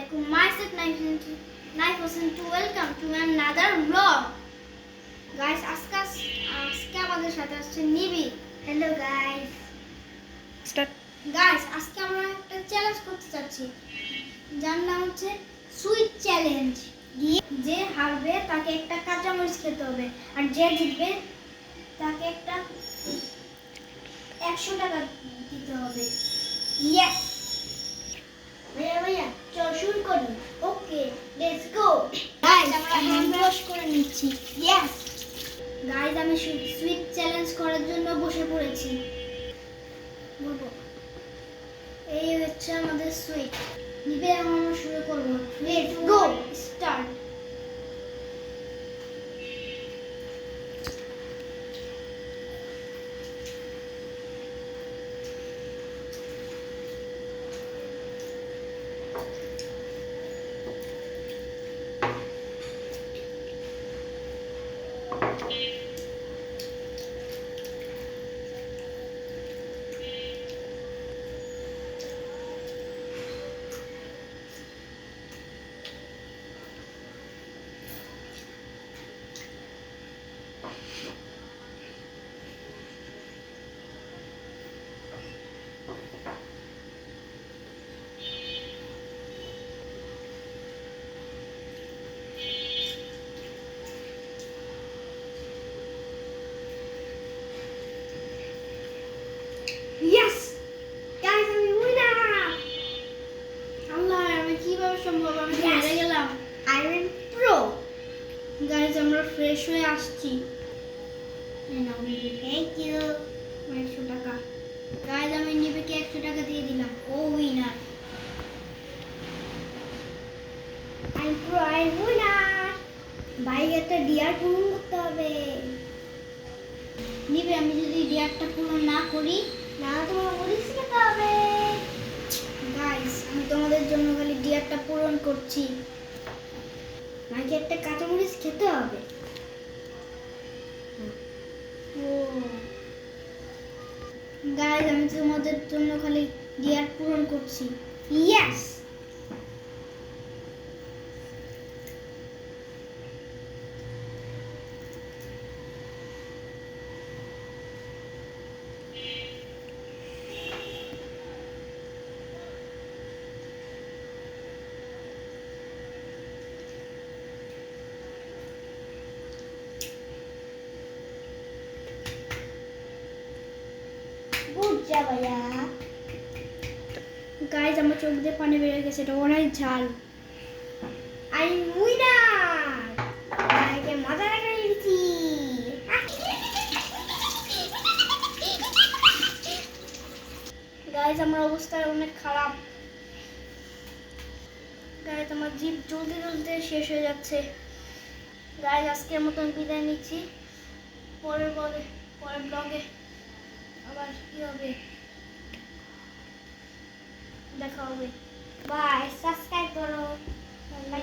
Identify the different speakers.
Speaker 1: alaikum. Myself Naif Hossein to welcome to another vlog. Guys, আজকে আজকে আমাদের সাথে আসছে নিবি। Hello guys.
Speaker 2: স্টার্ট।
Speaker 1: গাইস আজকে আমরা একটা চ্যালেঞ্জ করতে চাচ্ছি। যার নাম হচ্ছে সুইট চ্যালেঞ্জ যে হারবে তাকে একটা কাঁচামরিচ খেতে হবে। আর যে জিতবে তাকে একটা একশো টাকা দিতে হবে। ইয়েস হ্যান্ড ওয়াশ করে নিচ্ছি। ইয়েস আমি সুইট চ্যালেঞ্জ করার জন্য বসে পড়েছি। বলব। এই হচ্ছে আমাদের সুইট নিবে এখন আমরা শুরু করব let's go start yes guys আমি উইনার আল্লাহ আমি কীভাবে সম্ভব আমি তো হেরে গেলাম আই এম প্রো গাইস আমরা ফ্রেশ হয়ে আসছি। থ্যাংক ইউ একশো টাকা। গাইস আমি নিবেকে একশো টাকা দিয়ে দিলাম। ও winner I pro I winner bike একটা ডিয়ার পূরণ করতে হবে। নিবে, আমি যদি ডিয়ারটা পূরণ না করি না তোমার মরিচ খেতে হবে। গাইস আমি তোমাদের জন্য খালি ডিয়ারটা পূরণ করছি। ভাইকে একটা কাঁচামরিচ খেতে হবে? গাইজ আমি তোমাদের জন্য খালি ডিয়ার পূরণ করছি। ইয়েস গাইস আমার চোখ দিয়ে পানি বেরিয়ে গেছে, এটা অনেক ঝাল। আই উইনার ভাইকে মজা লাগা দিচ্ছি গাইস আমার অবস্থা অনেক খারাপ। গাইস আমার জিভ জ্বলতে জ্বলতে শেষ হয়ে যাচ্ছে। গাইস আজকের মতন বিদায় নিচ্ছি। পরের পরে পরের ব্লগে আবার কি হবে? দেখা হবে। বাই সাবস্ক্রাইব করো।